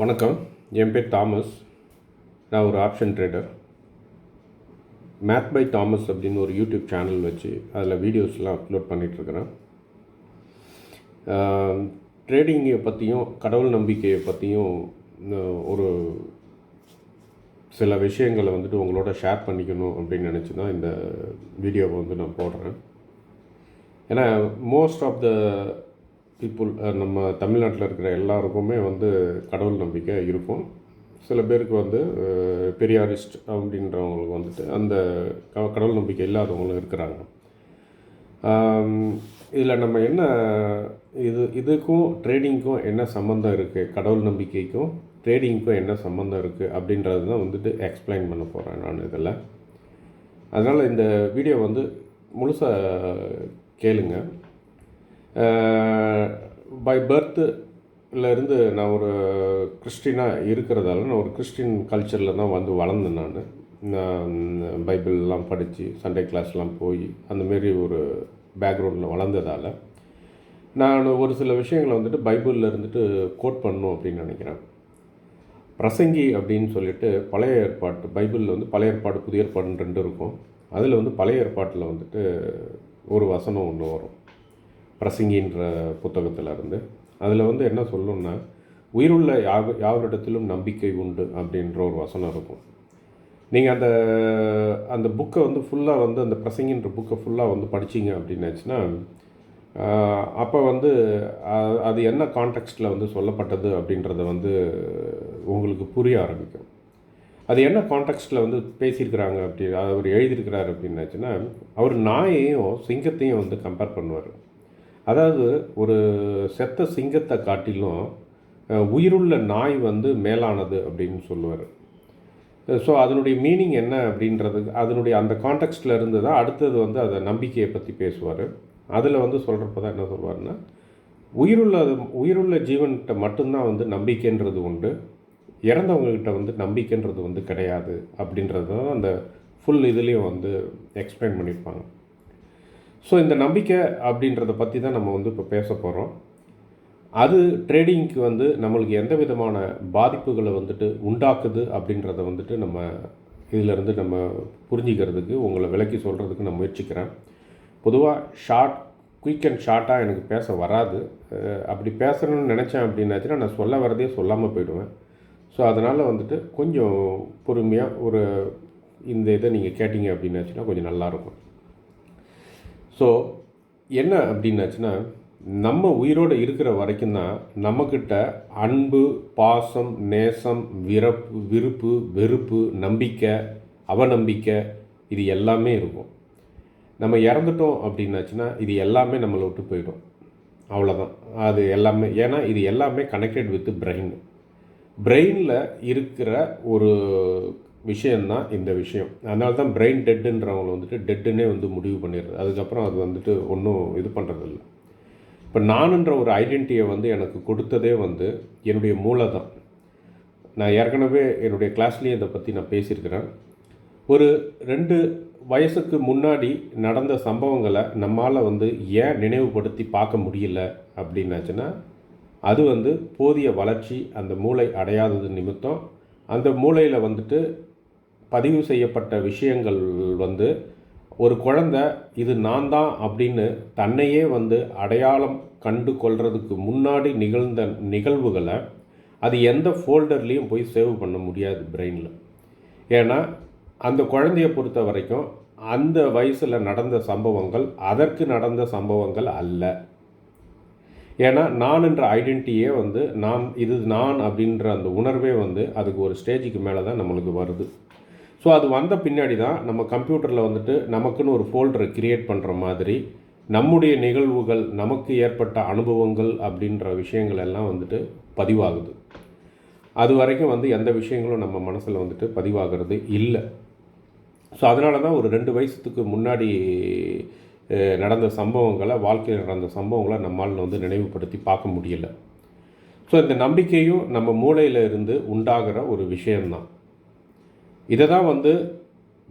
வணக்கம். என் பேர் தாமஸ். நான் ஒரு option trader math by Thomas அப்படின்னு ஒரு யூடியூப் சேனல் வச்சு அதில் வீடியோஸ்லாம் அப்லோட் பண்ணிகிட்ருக்கிறேன் ட்ரேடிங்கை பற்றியும் கடவுள் நம்பிக்கையை பற்றியும் ஒரு சில விஷயங்களை வந்துட்டு உங்களோட ஷேர் பண்ணிக்கணும் அப்படின்னு நினச்சி தான் இந்த வீடியோவை வந்து நான் போடுறேன். ஏன்னா மோஸ்ட் ஆஃப் த பீப்புள் நம்ம தமிழ்நாட்டில் இருக்கிற எல்லாருக்குமே வந்து கடவுள் நம்பிக்கை இருக்கும். சில பேருக்கு வந்து பெரியாரிஸ்ட் அப்படின்றவங்களுக்கு வந்துட்டு அந்த க- கடவுள் நம்பிக்கை இல்லாதவங்களும் இருக்கிறாங்க. இதில் நம்ம என்ன இது இதுக்கும் ட்ரேடிங்க்கும் என்ன சம்மந்தம் இருக்குது கடவுள் நம்பிக்கைக்கும் ட்ரேடிங்க்கும் என்ன சம்மந்தம் இருக்குது அப்படின்றது தான் வந்துட்டு எக்ஸ்பிளைன் பண்ண போகிறேன் நான் இதில். அதனால் இந்த வீடியோ வந்து முழுசாக கேளுங்கள் பை பர்த்தில் இருந்து நான் ஒரு கிறிஸ்டினாக இருக்கிறதால நான் ஒரு கிறிஸ்டின் கல்ச்சரில் தான் வந்து வளர்ந்தேன் நான். நான் பைபிள்லாம் படித்து சண்டே கிளாஸ்லாம் போய் அந்தமாரி ஒரு பேக்ரவுண்டில் வளர்ந்ததால் நான் ஒரு சில விஷயங்களை வந்துட்டு பைபிளில் இருந்துட்டு கோட் பண்ணணும் அப்படின்னு நினைக்கிறேன். பிரசங்கி அப்படின்னு சொல்லிட்டு பழைய ஏற்பாட்டு பைபிளில் வந்து பழைய ஏற்பாடு புதிய ஏற்பாடுன்னு ரெண்டு இருக்கும். அதில் வந்து பழைய ஏற்பாட்டில் வந்துட்டு ஒரு வசனம் ஒன்று வரும். பிரசங்கின்ற புத்தகத்தில் இருந்து அதில் வந்து என்ன சொல்லணும்னா உயிருள்ள யாவ யாவரிடத்திலும் நம்பிக்கை உண்டு அப்படின்ற ஒரு வசனம் இருக்கும். நீங்கள் அந்த அந்த புக்கை வந்து ஃபுல்லாக வந்து அந்த பிரசங்கின்ற புக்கை ஃபுல்லாக வந்து படிச்சீங்க அப்படின்னாச்சுன்னா அப்போ வந்து அது என்ன கான்டெக்ஸ்டில் வந்து சொல்லப்பட்டது அப்படின்றத வந்து உங்களுக்கு புரிய ஆரம்பிக்கும். அது என்ன கான்டெக்ஸ்டில் வந்து பேசியிருக்கிறாங்க அப்படி அவர் எழுதியிருக்கிறார் அப்படின்னாச்சுன்னா அவர் நாயையும் சிங்கத்தையும் வந்து கம்பேர் பண்ணுவார். அதாவது ஒரு செத்த சிங்கத்தை காட்டிலும் உயிருள்ள நாய் வந்து மேலானது அப்படின்னு சொல்லுவார். ஸோ அதனுடைய மீனிங் என்ன அப்படின்றது அதனுடைய அந்த கான்டெக்ஸ்டில் இருந்து தான் அடுத்தது வந்து அதை நம்பிக்கையை பற்றி பேசுவார். அதில் வந்து சொல்கிறப்ப தான் என்ன சொல்வார்னா உயிருள்ள உயிருள்ள ஜீவன்கிட்ட மட்டும்தான் வந்து நம்பிக்கைன்றது உண்டு. இறந்தவங்கக்கிட்ட வந்து நம்பிக்கைன்றது வந்து கிடையாது அப்படின்றது தான் அந்த ஃபுல் இதுலேயும் வந்து எக்ஸ்பிளைன் பண்ணியிருப்பாங்க ஸோ இந்த நம்பிக்கை அப்படின்றத பற்றி தான் நம்ம வந்து இப்போ பேச போகிறோம் அது ட்ரேடிங்க்கு வந்து நம்மளுக்கு எந்த விதமான பாதிப்புகளை வந்துட்டு உண்டாக்குது அப்படின்றத வந்துட்டு நம்ம இதிலிருந்து நம்ம புரிஞ்சிக்கிறதுக்கு உங்களை விளக்கி சொல்கிறதுக்கு நான் முயற்சிக்கிறேன். பொதுவாக ஷார்ட் குயிக் அண்ட் ஷார்ட்டாக எனக்கு பேச வராது. அப்படி பேசணும்னு நினச்சேன் அப்படின்னாச்சுன்னா நான் சொல்ல வரதே சொல்லாமல் போயிடுவேன். ஸோ அதனால் வந்துட்டு கொஞ்சம் பொறுமையாக ஒரு இந்த இதை நீங்கள் கேட்டிங்க அப்படின்னாச்சுன்னா கொஞ்சம் நல்லாயிருக்கும் ஸோ என்ன அப்படின்னாச்சுன்னா நம்ம உயிரோடு இருக்கிற வரைக்கும் தான் நம்மக்கிட்ட அன்பு பாசம் நேசம் விரப்பு விருப்பு வெறுப்பு நம்பிக்கை அவநம்பிக்கை இது எல்லாமே இருக்கும். நம்ம இறந்துட்டோம் அப்படின்னாச்சுன்னா இது எல்லாமே நம்மளை விட்டு போயிடும். அவ்வளோதான் அது எல்லாமே ஏன்னா இது எல்லாமே கனெக்டட் வித் பிரெயின் பிரெயினில் இருக்கிற ஒரு விஷயந்தான் இந்த விஷயம். அதனால தான் பிரெயின் டெட்டுன்றவங்களை வந்துட்டு டெட்டுன்னே வந்து முடிவு பண்ணிடுறது. அதுக்கப்புறம் அது வந்துட்டு ஒன்றும் இது பண்ணுறதில்ல இப்போ நானுன்ற ஒரு ஐடென்டிட்டியை வந்து எனக்கு கொடுத்ததே வந்து என்னுடைய மூளை தான் நான் ஏற்கனவே என்னுடைய கிளாஸ்லேயும் இதை பற்றி நான் பேசியிருக்கிறேன். ஒரு ரெண்டு வயசுக்கு முன்னாடி நடந்த சம்பவங்களை நம்மால் வந்து ஏன் நினைவுபடுத்தி பார்க்க முடியல அப்படின்னாச்சுன்னா அது வந்து போதிய வளர்ச்சி அந்த மூளை அடையாதது நிமித்தம் அந்த மூளையில் வந்துட்டு பதிவு செய்யப்பட்ட விஷயங்கள் வந்து ஒரு குழந்தை இது நான் தான் அப்படின்னு தன்னையே வந்து அடையாளம் கண்டு கொள்றதுக்கு முன்னாடி நிகழ்ந்த நிகழ்வுகளை அது எந்த ஃபோல்டர்லேயும் போய் சேவ் பண்ண முடியாது பிரெயினில் ஏன்னா அந்த குழந்தைய பொறுத்த வரைக்கும் அந்த வயசில் நடந்த சம்பவங்கள் அதற்கு நடந்த சம்பவங்கள் அல்ல. ஏன்னா நான் என்ற ஐடென்டிட்டியே வந்து நான் இது நான் அப்படின்ற அந்த உணர்வே வந்து அதுக்கு ஒரு ஸ்டேஜுக்கு மேலே தான் நம்மளுக்கு வருது. ஸோ அது வந்த பின்னாடி தான் நம்ம கம்ப்யூட்டரில் வந்துட்டு நமக்குன்னு ஒரு ஃபோல்டரை கிரியேட் பண்ணுற மாதிரி நம்முடைய நிகழ்வுகள் நமக்கு ஏற்பட்ட அனுபவங்கள் அப்படின்ற விஷயங்கள் எல்லாம் வந்துட்டு பதிவாகுது. அது வரைக்கும் வந்து எந்த விஷயங்களும் நம்ம மனசில் வந்துட்டு பதிவாகிறது இல்லை. ஸோ அதனால தான் ஒரு ரெண்டு வயசுக்கு முன்னாடி நடந்த சம்பவங்களை வாழ்க்கையில் நடந்த சம்பவங்களை நம்மால் வந்து நினைவுபடுத்தி பார்க்க முடியல. ஸோ இந்த நம்பிக்கையும் நம்ம மூளையில் இருந்து உண்டாகிற ஒரு விஷயம்தான். இதை தான் வந்து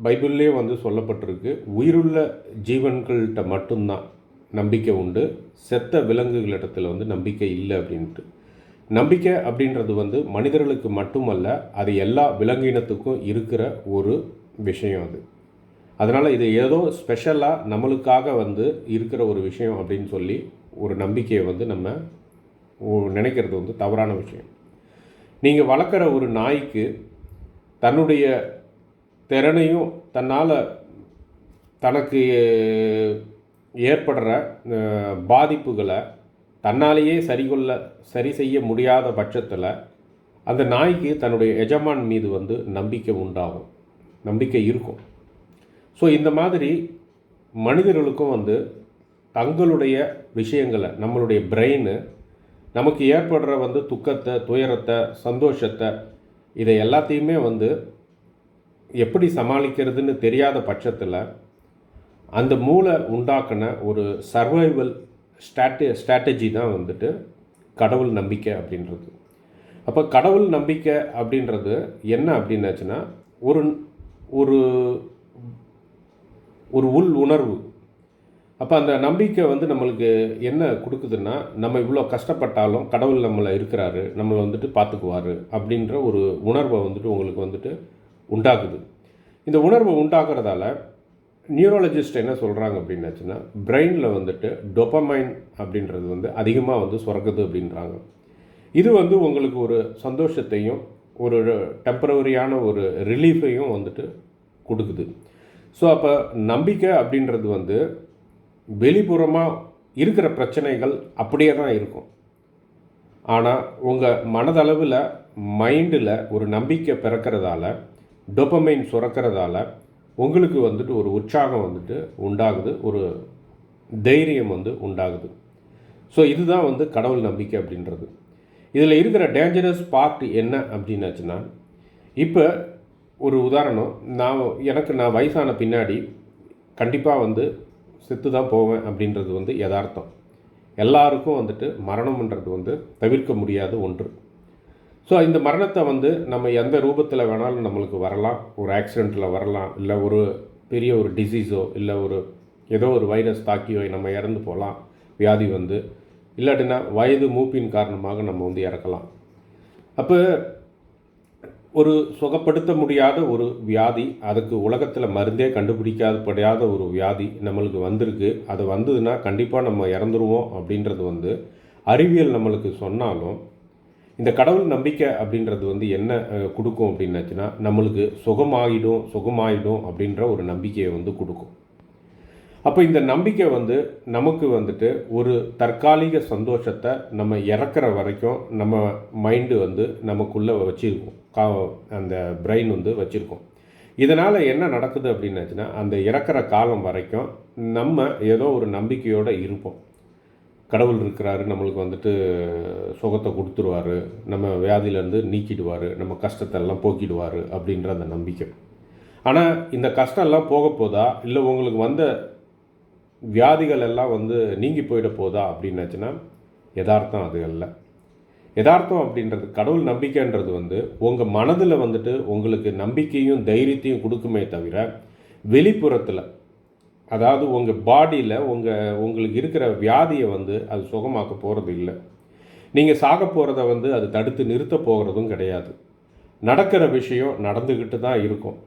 பைபிள்லேயே வந்து சொல்லப்பட்டிருக்கு. உயிருள்ள ஜீவன்கள்கிட்ட மட்டும்தான் நம்பிக்கை உண்டு. செத்த விலங்குகளிடத்தில் வந்து நம்பிக்கை இல்லை அப்படின்ட்டு. நம்பிக்கை அப்படின்றது வந்து மனிதர்களுக்கு மட்டுமல்ல அது எல்லா விலங்கினத்துக்கும் இருக்கிற ஒரு விஷயம் அது. அதனால் இது ஏதோ ஸ்பெஷலாக நம்மளுக்காக வந்து இருக்கிற ஒரு விஷயம் அப்படின்னு சொல்லி ஒரு நம்பிக்கையை வந்து நம்ம நினைக்கிறது வந்து தவறான விஷயம். நீங்கள் வளர்க்குற ஒரு நாய்க்கு தன்னுடைய திறனையும் தன்னால் தனக்கு ஏற்படுற பாதிப்புகளை தன்னாலேயே சரிகொள்ள சரி செய்ய முடியாத பட்சத்தில் அந்த நாய்க்கு தன்னுடைய எஜமான் மீது வந்து நம்பிக்கை உண்டாகும். நம்பிக்கை இருக்கும். ஸோ இந்த மாதிரி மனிதர்களுக்கும் வந்து தங்களுடைய விஷயங்களை நம்மளுடைய பிரெயின் நமக்கு ஏற்படுற வந்து துக்கத்தை துயரத்தை சந்தோஷத்தை இதை எல்லாத்தையுமே வந்து எப்படி சமாளிக்கிறதுன்னு தெரியாத பட்சத்தில் அந்த மூளை உண்டாக்கின ஒரு சர்வைவல் ஸ்ட்ராட்டே ஸ்ட்ராட்டஜி தான் வந்துட்டு கடவுள் நம்பிக்கை அப்படின்றது. அப்போ கடவுள் நம்பிக்கை அப்படின்றது என்ன அப்படின்னாச்சுன்னா ஒரு ஒரு ஒரு உள் உணர்வு. அப்போ அந்த நம்பிக்கை வந்து நம்மளுக்கு என்ன கொடுக்குதுன்னா நம்ம இவ்வளோ கஷ்டப்பட்டாலும் கடவுள் நம்மளை இருக்கிறாரு நம்மளை வந்துட்டு பார்த்துக்குவாரு அப்படின்ற ஒரு உணர்வை வந்துட்டு உங்களுக்கு வந்துட்டு உண்டாக்குது. இந்த உணர்வை உண்டாக்குறதால நியூரலஜிஸ்ட் என்ன சொல்கிறாங்க அப்படின்னாச்சுன்னா பிரெயினில் வந்துட்டு டொப்பமைன் அப்படின்றது வந்து அதிகமாக வந்து சுரக்குது அப்படின்றாங்க. இது வந்து உங்களுக்கு ஒரு சந்தோஷத்தையும் ஒரு டெம்பரவரியான ஒரு ரிலீஃபையும் வந்துட்டு கொடுக்குது. ஸோ அப்போ நம்பிக்கை அப்படின்றது வந்து வெளிப்புறமாக இருக்கிற பிரச்சனைகள் அப்படியே தான் இருக்கும். ஆனால் உங்கள் மனதளவில் மைண்டில் ஒரு நம்பிக்கை பிறக்கிறதால டொப்பமைன் சுரக்கிறதால உங்களுக்கு வந்துட்டு ஒரு உற்சாகம் வந்துட்டு உண்டாகுது ஒரு தைரியம் வந்து உண்டாகுது. ஸோ இதுதான் வந்து கடவுள் நம்பிக்கை அப்படின்றது. இதில் இருக்கிற டேஞ்சரஸ் பார்ட் என்ன அப்படின்னாச்சுன்னா இப்போ ஒரு உதாரணம் நான் எனக்கு நான் வயசான பின்னாடி கண்டிப்பாக வந்து செத்து தான் போவேன் அப்படின்றது வந்து யதார்த்தம். எல்லாருக்கும் வந்துட்டு மரணம்ன்றது வந்து தவிர்க்க முடியாத ஒன்று. ஸோ இந்த மரணத்தை வந்து நம்ம எந்த ரூபத்தில் வேணாலும் நம்மளுக்கு வரலாம். ஒரு ஆக்சிடெண்ட்டில் வரலாம். இல்லை ஒரு பெரிய ஒரு டிசீஸோ இல்லை ஒரு ஏதோ ஒரு வைரஸ் தாக்கியோ நம்ம இறந்து போகலாம். வியாதி வந்து இல்லாட்டினா வயது மூப்பின் காரணமாக நம்ம வந்து இறக்கலாம். அப்போ ஒரு சுகப்படுத்த முடியாத ஒரு வியாதி அதுக்கு உலகத்தில் மருந்தே கண்டுபிடிக்காதப்படாத ஒரு வியாதி நம்மளுக்கு வந்திருக்கு. அது வந்ததுன்னா கண்டிப்பாக நம்ம இறந்துருவோம் அப்படின்றது வந்து அறிவியல் நம்மளுக்கு சொன்னாலும் இந்த கடவுள் நம்பிக்கை அப்படின்றது வந்து என்ன கொடுக்கும் அப்படின்னாச்சுன்னா நம்மளுக்கு சுகமாகிடும் சுகமாயிடும் அப்படின்ற ஒரு நம்பிக்கையை வந்து கொடுக்கும். அப்போ இந்த நம்பிக்கை வந்து நமக்கு வந்துட்டு ஒரு தற்காலிக சந்தோஷத்தை நம்ம இறக்குற வரைக்கும் நம்ம மைண்டு வந்து நமக்குள்ளே வச்சுருக்கோம். கா அந்த பிரெயின் வந்து வச்சுருக்கோம். இதனால் என்ன நடக்குது அப்படின்னாச்சுன்னா அந்த இறக்குற காலம் வரைக்கும் நம்ம ஏதோ ஒரு நம்பிக்கையோடு இருப்போம். கடவுள் இருக்கிறாரு நம்மளுக்கு வந்துட்டு சுகத்தை கொடுத்துருவாரு நம்ம வியாதியிலேருந்து நீக்கிடுவார் நம்ம கஷ்டத்தை எல்லாம் போக்கிடுவார் அப்படின்ற அந்த நம்பிக்கை. ஆனால் இந்த கஷ்டம்லாம் போக போதா இல்லை உங்களுக்கு வந்த வியாதிகள் எல்லாம் வந்து நீங்கி போயிட போதா அப்படின்னாச்சுன்னா யதார்த்தம் அது இல்லை யதார்த்தம் அப்படின்றது கடவுள் நம்பிக்கைன்றது வந்து உங்கள் மனதில் வந்துட்டு உங்களுக்கு நம்பிக்கையும் தைரியத்தையும் கொடுக்குமே தவிர வெளிப்புறத்தில் அதாவது உங்கள் பாடியில் உங்கள் உங்களுக்கு இருக்கிற வியாதியை வந்து அது சுகமாக்க போகிறது இல்லை. நீங்கள் சாக போகிறத வந்து அது தடுத்து நிறுத்த போகிறதும் கிடையாது. நடக்கிற விஷயம் நடந்துக்கிட்டு தான் இருக்கும்.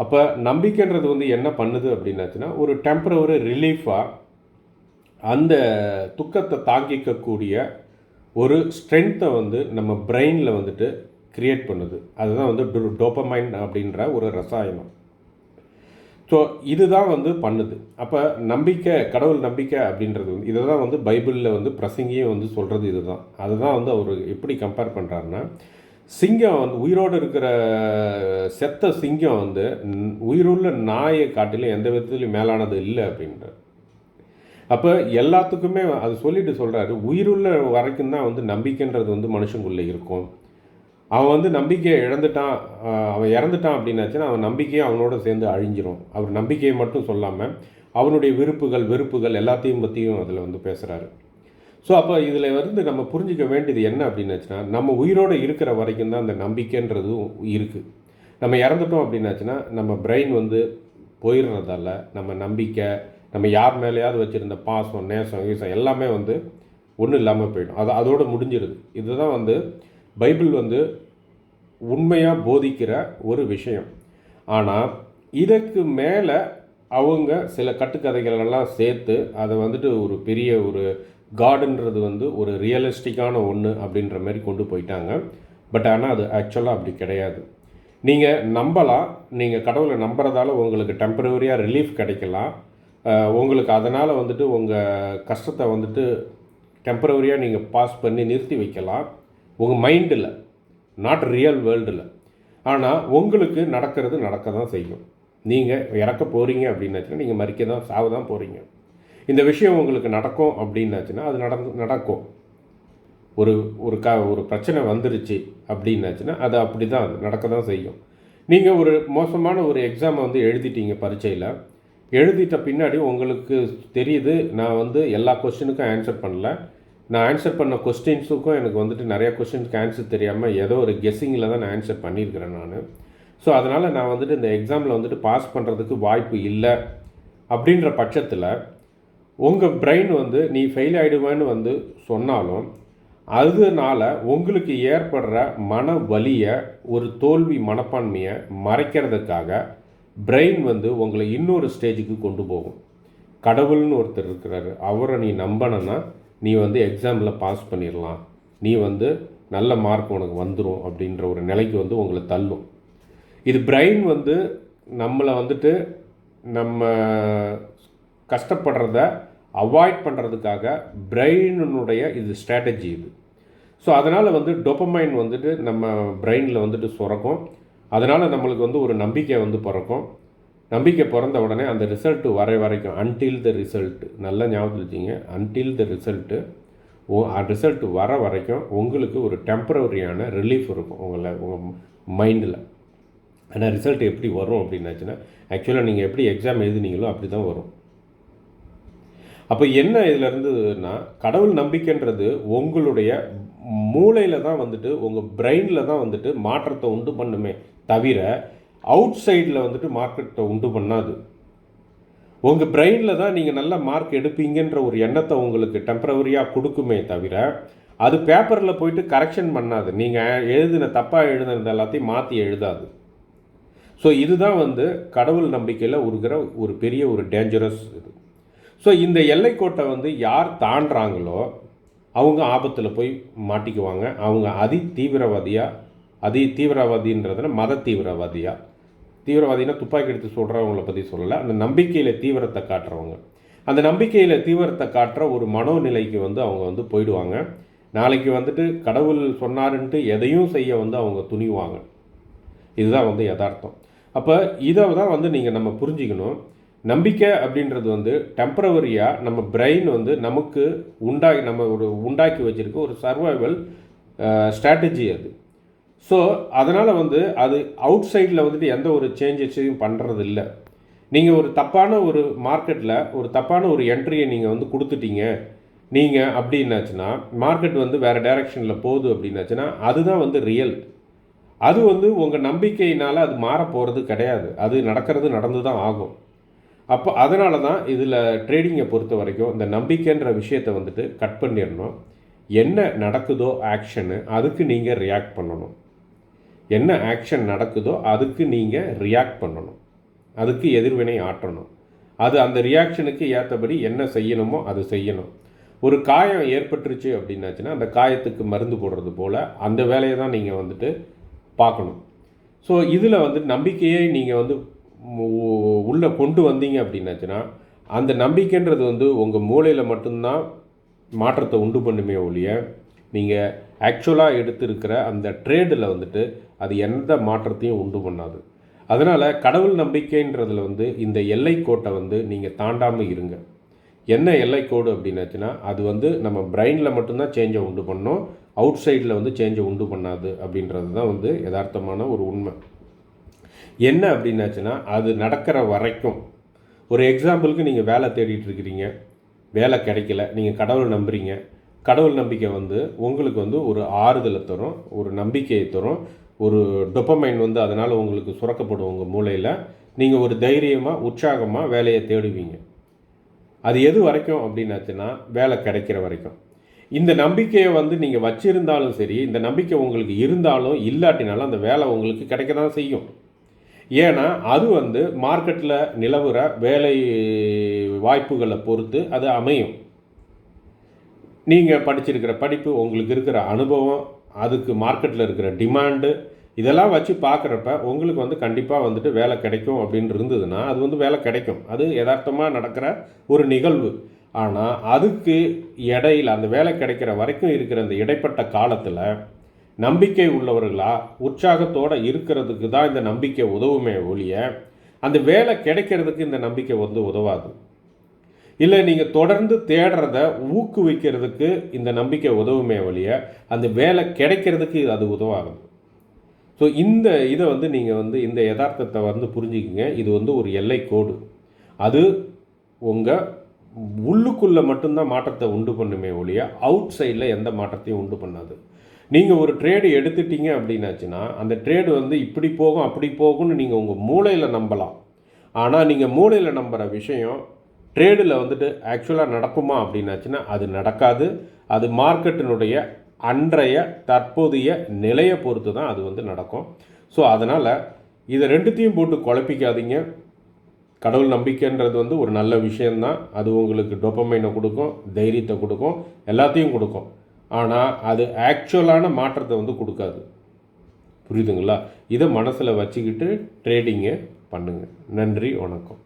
அப்போ நம்பிக்கைன்றது வந்து என்ன பண்ணுது அப்படின்னாச்சுன்னா ஒரு டெம்பரவரி ரிலீஃபாக அந்த துக்கத்தை தாங்கிக்கக்கூடிய ஒரு ஸ்ட்ரென்த்தை வந்து நம்ம பிரெயினில் வந்துட்டு க்ரியேட் பண்ணுது. அதுதான் வந்து டோப்பமைன் அப்படின்ற ஒரு ரசாயனம். ஸோ இதுதான் வந்து பண்ணுது. அப்போ நம்பிக்கை கடவுள் நம்பிக்கை அப்படின்றது வந்து இதை தான் வந்து பைபிளில் வந்து பிரசங்கியும் வந்து சொல்கிறது இதுதான். அதுதான் வந்து அவர் எப்படி கம்பேர் பண்ணுறாருன்னா சிங்கம் வந்து உயிரோடு இருக்கிற செத்த சிங்கம் வந்து உயிருள்ள நாயை காட்டிலும் எந்த விதத்துலையும் மேலானது இல்லை அப்படின்ற அப்போ எல்லாத்துக்குமே அது சொல்லிட்டு சொல்கிறாரு உயிருள்ள வரைக்கும் தான் வந்து நம்பிக்கைன்றது வந்து மனுஷங்குள்ளே இருக்கும். அவன் வந்து நம்பிக்கையை இழந்துட்டான் அவன் இறந்துட்டான் அப்படின்னாச்சுன்னா அவன் நம்பிக்கையை அவனோட சேர்ந்து அழிஞ்சிரும். அவர் நம்பிக்கையை மட்டும் சொல்லாமல் அவனுடைய விருப்புகள் வெறுப்புகள் எல்லாத்தையும் பற்றியும் அதில் வந்து பேசுகிறாரு ஸோ அப்போ இதில் வந்து நம்ம புரிஞ்சிக்க வேண்டியது என்ன அப்படின்னாச்சுன்னா நம்ம உயிரோடு இருக்கிற வரைக்கும் தான் அந்த நம்பிக்கைன்றதும் இருக்குது நம்ம இறந்துட்டோம் அப்படின்னாச்சுன்னா நம்ம பிரெயின் வந்து போயிடுறதால நம்ம நம்பிக்கை நம்ம யார் மேலேயாவது வச்சுருந்த பாசம் நேசம் ஈசம் எல்லாமே வந்து ஒன்றும் இல்லாமல் போயிடும். அது அதோடு முடிஞ்சிருது. இதுதான் வந்து பைபிள் வந்து உண்மையாக போதிக்கிற ஒரு விஷயம். ஆனால் இதற்கு மேலே அவங்க சில கட்டுக்கதைகளெல்லாம் சேர்த்து அதை வந்துட்டு ஒரு பெரிய ஒரு காடுன்றது வந்து ஒரு ரியலிஸ்டிக்கான ஒன்று அப்படின்ற மாதிரி கொண்டு போயிட்டாங்க. பட் ஆனால் அது ஆக்சுவலாக அப்படி கிடையாது. நீங்கள் நம்பலாம் நீங்கள் கடவுளை நம்புறதால உங்களுக்கு டெம்பரவரியாக ரிலீஃப் கிடைக்கலாம். உங்களுக்கு அதனால் வந்துட்டு உங்கள் கஷ்டத்தை வந்துட்டு டெம்பரவரியாக நீங்கள் பாஸ் பண்ணி நிறுத்தி வைக்கலாம். உங்கள் மைண்டில் நாட் ரியல் வேர்ல்டில் ஆனால் உங்களுக்கு நடக்கிறது நடக்க தான் செய்யும். நீங்கள் இறக்க போகிறீங்க அப்படின்னாச்சுன்னா நீங்கள் மறிக்க தான் சாவ தான் போகிறீங்க இந்த விஷயம் உங்களுக்கு நடக்கும் அப்படின்னாச்சுன்னா அது நடந்து நடக்கும். ஒரு ஒரு க ஒரு பிரச்சனை வந்துருச்சு அப்படின்னாச்சுன்னா அது அப்படி தான் அது நடக்க தான் செய்யும். நீங்கள் ஒரு மோசமான ஒரு எக்ஸாமை வந்து எழுதிட்டீங்க பரீட்சையில். எழுதிட்ட பின்னாடி உங்களுக்கு தெரியுது நான் வந்து எல்லா கொஸ்டினுக்கும் ஆன்சர் பண்ணல. நான் ஆன்சர் பண்ண கொஸ்டின்ஸுக்கும் எனக்கு வந்துட்டு நிறைய கொஸ்டின்ஸ்க்கு ஆன்சர் தெரியாமல் ஏதோ ஒரு கெஸ்ஸிங்கில் தான் நான் ஆன்சர் பண்ணியிருக்கிறேன் நான். ஸோ அதனால் நான் வந்துட்டு இந்த எக்ஸாமில் வந்துட்டு பாஸ் பண்ணுறதுக்கு வாய்ப்பு இல்லை. அப்படின்ற பட்சத்தில் உங்கள் பிரெயின் வந்து நீ ஃபெயில் ஆகிடுவேன்னு வந்து சொன்னாலும் அதனால உங்களுக்கு ஏற்படுற மன வலியை ஒரு தோல்வி மனப்பான்மையை மறைக்கிறதுக்காக பிரெயின் வந்து உங்களை இன்னொரு ஸ்டேஜுக்கு கொண்டு போகும். கடவுள்னு ஒருத்தர் இருக்கிறாரு. அவரை நீ நம்பினா நீ வந்து எக்ஸாமில் பாஸ் பண்ணிடலாம் நீ வந்து நல்ல மார்க் உனக்கு வந்துடும் அப்படின்ற ஒரு நிலைக்கு வந்து உங்களை தள்ளும். இது பிரெயின் வந்து நம்மளை வந்துட்டு நம்ம கஷ்டப்படுறத அவாய்ட் பண்ணுறதுக்காக பிரெயினுடைய இது ஸ்ட்ராட்டஜி இது. ஸோ அதனால் வந்து டொப்பமைன் வந்துட்டு நம்ம பிரெயினில் வந்துட்டு சுரக்கும். அதனால் நம்மளுக்கு வந்து ஒரு நம்பிக்கை வந்து பிறக்கும். நம்பிக்கை பிறந்த உடனே அந்த ரிசல்ட்டு வர வரைக்கும் அன்டில் த ரிசல்ட் நல்லா ஞாபகத்தில் வச்சிங்க until the result O result வர வரைக்கும் உங்களுக்கு ஒரு டெம்பரவரியான ரிலீஃப் இருக்கும் உங்களை உங்கள் மைண்டில் ஆனால் ரிசல்ட் எப்படி வரும் அப்படின்னாச்சுன்னா ஆக்சுவலாக நீங்கள் எப்படி எக்ஸாம் எழுதுனீங்களோ அப்படி தான் வரும். அப்போ என்ன இதில் இருந்ததுன்னா கடவுள் நம்பிக்கைன்றது உங்களுடைய மூளையில் தான் வந்துட்டு உங்கள் பிரெயினில் தான் வந்துட்டு மாற்றத்தை உண்டு பண்ணுமே. தவிர அவுட் சைடில் வந்துட்டு மார்க்கெட்டை உண்டு பண்ணாது. உங்கள் பிரெயினில் தான் நீங்கள் நல்ல மார்க் எடுப்பீங்கன்ற ஒரு எண்ணத்தை உங்களுக்கு டெம்பரவரியாக கொடுக்குமே தவிர அது பேப்பரில் போயிட்டு கரெக்ஷன் பண்ணாது. நீங்கள் எழுதின தப்பாக எழுதுனது எல்லாத்தையும் மாற்றி எழுதாது. ஸோ இதுதான் வந்து கடவுள் நம்பிக்கையில் உருகிற ஒரு பெரிய ஒரு டேஞ்சரஸ் இது. ஸோ இந்த எல்லைக்கோட்டை வந்து யார் தாண்டுறாங்களோ அவங்க ஆபத்தில் போய் மாட்டிக்குவாங்க. அவங்க அதி தீவிரவாதியாக அதி தீவிரவாதின்றதுனா மத தீவிரவாதியாக தீவிரவாதினா துப்பாக்கி எடுத்து சொல்கிறவங்கள பற்றி சொல்லலை. அந்த நம்பிக்கையில் தீவிரத்தை காட்டுறவங்க. அந்த நம்பிக்கையில் தீவிரத்தை காட்டுற ஒரு மனோநிலைக்கு வந்து அவங்க வந்து போயிடுவாங்க. நாளைக்கு வந்துட்டு கடவுள் சொன்னாருன்ட்டு எதையும் செய்ய வந்து அவங்க துணிவாங்க. இதுதான் வந்து யதார்த்தம். அப்போ இதை தான் வந்து நீங்கள் நம்ம புரிஞ்சிக்கணும். நம்பிக்கை அப்படின்றது வந்து டெம்பரவரியாக நம்ம பிரெயின் வந்து நமக்கு உண்டாகி நம்ம ஒரு உண்டாக்கி வச்சுருக்க ஒரு சர்வைவல் ஸ்ட்ராட்டஜி அது. ஸோ அதனால் வந்து அது அவுட் சைடில் வந்துட்டு எந்த ஒரு சேஞ்சஸையும் பண்ணுறது இல்லை நீங்கள் ஒரு தப்பான ஒரு மார்க்கெட்டில் ஒரு தப்பான ஒரு என்ட்ரியை நீங்கள் வந்து கொடுத்துட்டீங்க. நீங்கள் அப்படின்னாச்சுன்னா மார்க்கெட் வந்து வேறு டைரெக்ஷனில் போகுது அப்படின்னாச்சுன்னா அதுதான் வந்து ரியல் அது வந்து உங்கள் நம்பிக்கையினால் அது மாற போகிறது கிடையாது. அது நடக்கிறது நடந்து தான் ஆகும். அப்போ அதனால தான் இதில் ட்ரேடிங்கை பொறுத்த வரைக்கும் இந்த நம்பிக்கைன்ற விஷயத்தை வந்துட்டு கட் பண்ணிடணும். என்ன நடக்குதோ ஆக்ஷனு அதுக்கு நீங்கள் ரியாக்ட் பண்ணணும். என்ன ஆக்ஷன் நடக்குதோ அதுக்கு நீங்கள் ரியாக்ட் பண்ணணும். அதுக்கு எதிர்வினை ஆற்றணும். அது அந்த ரியாக்ஷனுக்கு ஏற்றபடி என்ன செய்யணுமோ அது செய்யணும். ஒரு காயம் ஏற்பட்டுருச்சு அப்படின்னாச்சுன்னா அந்த காயத்துக்கு மருந்து போடுறது போல் அந்த வேலையை தான் நீங்கள் வந்துட்டு பார்க்கணும். ஸோ இதில் வந்து நம்பிக்கையை நீங்கள் வந்து உள்ளே கொண்டு வந்தீங்க அப்படின்னாச்சுன்னா அந்த நம்பிக்கைன்றது வந்து உங்கள் மூளையில் மட்டும்தான் மாற்றத்தை உண்டு பண்ணுமே ஒழிய நீங்கள் ஆக்சுவலாக எடுத்திருக்கிற அந்த ட்ரேடில் வந்துட்டு அது எந்த மாற்றத்தையும் உண்டு பண்ணாது. அதனால் கடவுள் நம்பிக்கைன்றதில் வந்து இந்த எல்லைக்கோட்டை வந்து நீங்கள் தாண்டாமல் இருங்க. என்ன எல்லைக்கோடு அப்படின்னாச்சுன்னா அது வந்து நம்ம பிரெயினில் மட்டும்தான் சேஞ்சை உண்டு பண்ணோம். அவுட் சைடில் வந்து சேஞ்சை உண்டு பண்ணாது அப்படின்றது தான் வந்து யதார்த்தமான ஒரு உண்மை. என்ன அப்படின்னாச்சுன்னா அது நடக்கிற வரைக்கும். ஒரு எக்ஸாம்பிளுக்கு நீங்கள் வேலை தேடிட்டு இருக்கிறீங்க. வேலை கிடைக்கல. நீங்கள் கடவுள் நம்புகிறீங்க கடவுள் நம்பிக்கை வந்து உங்களுக்கு வந்து ஒரு ஆறுதலை தரும் ஒரு நம்பிக்கையை தரும். ஒரு டொப்பமைன் வந்து அதனால் உங்களுக்கு சுரக்கப்படும் உங்கள் மூளையில். நீங்கள் ஒரு தைரியமாக உற்சாகமாக வேலையை தேடுவீங்க. அது எது வரைக்கும் அப்படின்னாச்சுன்னா வேலை கிடைக்கிற வரைக்கும். இந்த நம்பிக்கையை வந்து நீங்கள் வச்சுருந்தாலும் சரி இந்த நம்பிக்கை உங்களுக்கு இருந்தாலும் இல்லாட்டினாலும் அந்த வேலை உங்களுக்கு கிடைக்க தான் செய்யும். ஏன்னா அது வந்து மார்க்கெட்டில் நிலவுற வேலை வாய்ப்புகளை பொறுத்து அது அமையும். நீங்கள் படிச்சிருக்கிற படிப்பு உங்களுக்கு இருக்கிற அனுபவம் அதுக்கு மார்க்கெட்டில் இருக்கிற டிமாண்டு இதெல்லாம் வச்சு பார்க்குறப்ப உங்களுக்கு வந்து கண்டிப்பாக வந்துட்டு வேலை கிடைக்கும் அப்படின்னு இருந்ததுன்னா அது வந்து வேலை கிடைக்கும். அது யதார்த்தமாக நடக்கிற ஒரு நிகழ்வு. ஆனால் அதுக்கு இடையில் அந்த வேலை கிடைக்கிற வரைக்கும் இருக்கிற அந்த இடைப்பட்ட காலத்தில் நம்பிக்கை உள்ளவர்களாக உற்சாகத்தோடு இருக்கிறதுக்கு தான் இந்த நம்பிக்கை உதவுமே ஒழிய அந்த வேலை கிடைக்கிறதுக்கு இந்த நம்பிக்கை வந்து உதவாது. இல்லை நீங்கள் தொடர்ந்து தேடுறத ஊக்குவிக்கிறதுக்கு இந்த நம்பிக்கை உதவுமே ஒழிய அந்த வேலை கிடைக்கிறதுக்கு அது உதவாகும் ஸோ இந்த இதை வந்து நீங்கள் வந்து இந்த யதார்த்தத்தை வந்து புரிஞ்சுக்கிங்க. இது வந்து ஒரு எல்லை கோடு. அது உங்கள் உள்ளுக்குள்ளே மட்டும்தான் மாற்றத்தை உண்டு பண்ணுமே ஒழிய அவுட் சைடில் எந்த மாற்றத்தையும் உண்டு பண்ணாது. நீங்கள் ஒரு ட்ரேடு எடுத்துட்டீங்க அப்படின்னாச்சுன்னா அந்த ட்ரேடு வந்து இப்படி போகும் அப்படி போகும்னு நீங்கள் உங்கள் மூளையில் நம்பலாம். ஆனால் நீங்கள் மூளையில் நம்புகிற விஷயம் ட்ரேடில் வந்துட்டு ஆக்சுவலாக நடக்குமா அப்படின்னாச்சுன்னா அது நடக்காது. அது மார்க்கெட்டினுடைய அன்றைய தற்போதைய நிலையை பொறுத்து தான் அது வந்து நடக்கும். ஸோ அதனால் இதை ரெண்டுத்தையும் போட்டு குழப்பிக்காதீங்க. கடவுள் நம்பிக்கைன்றது வந்து ஒரு நல்ல விஷயந்தான் அது உங்களுக்கு டொப்பமைனை கொடுக்கும் தைரியத்தை கொடுக்கும் எல்லாத்தையும் கொடுக்கும். ஆனால் அது ஆக்சுவலான மாற்றத்தை வந்து கொடுக்காது. புரியுதுங்களா? இதை மனசில் வச்சுக்கிட்டு ட்ரேடிங்கை பண்ணுங்கள் நன்றி வணக்கம்.